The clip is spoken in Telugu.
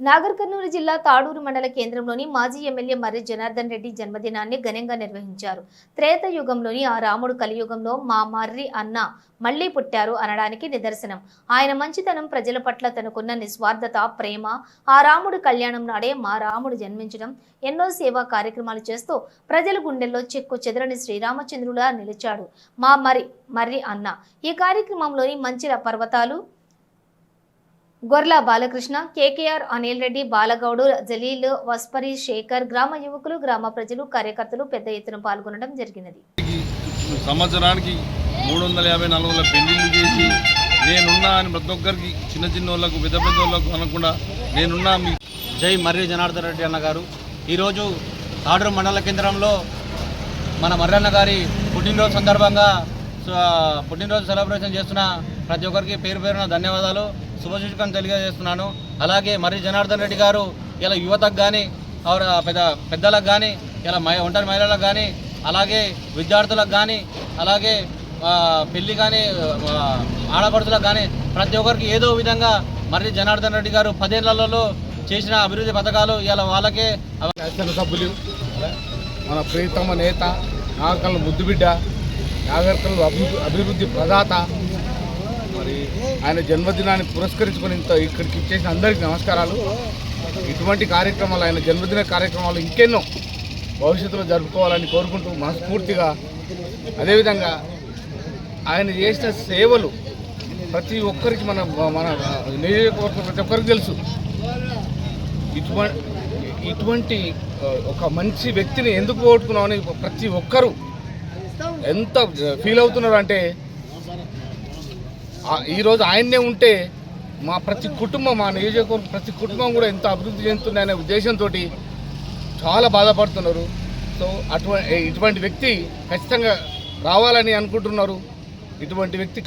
నాగర్ కర్నూలు జిల్లా తాడూరు మండల కేంద్రంలోని మాజీ ఎమ్మెల్యే మర్రి జనార్దన్ రెడ్డి జన్మదినాన్ని ఘనంగా నిర్వహించారు. త్రేత యుగంలోని ఆ రాముడు కలియుగంలో మా మర్రి అన్న మళ్ళీ పుట్టారు అనడానికి నిదర్శనం. ఆయన మంచితనం ప్రజల పట్ల తనకున్న నిస్వార్థత ప్రేమ ఆ రాముడు కళ్యాణం నాడే మా రాముడు జన్మించడం ఎన్నో సేవా కార్యక్రమాలు చేస్తూ ప్రజల గుండెల్లో చెక్కు చెదరని శ్రీరామచంద్రులా నిలిచాడు మా మరి మర్రి అన్న. ఈ కార్యక్రమంలోని మంచిర పర్వతాలు గొర్ల బాలకృష్ణ కేకేఆర్ అనిల్ రెడ్డి బాలగౌడు జలీల్ వస్పరి శేఖర్ గ్రామ యువకులు గ్రామ ప్రజలు కార్యకర్తలు పెద్ద ఎత్తున పాల్గొనడం జరిగినది. సంవత్సరానికి మూడు వందల యాభై నాలుగు వందల పెళ్ళిళ్ళు చేసి నేనున్నా అని ప్రతి ఒక్కరికి చిన్న చిన్న వాళ్ళకు పెద్ద పెద్ద వాళ్ళకు అనకుండా నేనున్నా మీ జై మర్రి జనార్దన్ రెడ్డి అన్న గారు ఈరోజు తాడూరు మండల కేంద్రంలో మన మర్రన్న గారి పుట్టినరోజు సందర్భంగా పుట్టినరోజు సెలబ్రేషన్ చేస్తున్న ప్రతి ఒక్కరికి పేరు పేరున ధన్యవాదాలు. శుభసూచకం తెలియజేస్తున్నాను. అలాగే మర్రి జనార్దన్ రెడ్డి గారు ఇలా యువతకు కానీ ఆవిడ పెద్ద పెద్దలకు కానీ ఇలా మహి ఒంటరి మహిళలకు కానీ అలాగే విద్యార్థులకు కానీ అలాగే పెళ్ళి పెళ్ళి కానీ ఆడపడుతులకు కానీ ప్రతి ఒక్కరికి ఏదో విధంగా మర్రి జనార్దన్ రెడ్డి గారు పదేళ్ళలో చేసిన అభివృద్ధి పథకాలు ఇలా వాళ్ళకే సభ్యులు మన ప్రియతమ నేత నాగర్కల్ ముద్దుబిడ్డ నాగరికలు అభివృద్ధి అభివృద్ధి ప్రదాత మరి ఆయన జన్మదినాన్ని పురస్కరించుకొని ఇంత ఇక్కడికి ఇచ్చేసిన అందరికీ నమస్కారాలు. ఇటువంటి కార్యక్రమాలు ఆయన జన్మదిన కార్యక్రమాలు ఇంకెన్నో భవిష్యత్తులో జరుపుకోవాలని కోరుకుంటూ మనస్ఫూర్తిగా అదేవిధంగా ఆయన చేసిన సేవలు ప్రతి ఒక్కరికి మన మన నియోజకవర్గం ప్రతి ఒక్కరికి తెలుసు. ఇటువంటి ఇటువంటి ఒక మంచి వ్యక్తిని ఎందుకు ఓడుకున్నామని ప్రతి ఒక్కరూ ఎంత ఫీల్ అవుతున్నారు అంటే ఈరోజు ఆయన్నే ఉంటే మా ప్రతి కుటుంబం మా నియోజకవర్గం ప్రతి కుటుంబం కూడా ఎంత అభివృద్ధి చెందుతుందనే ఉద్దేశంతో చాలా బాధపడుతున్నారు. సో అటువంటి ఇటువంటి వ్యక్తి ఖచ్చితంగా రావాలని అనుకుంటున్నారు. ఇటువంటి వ్యక్తి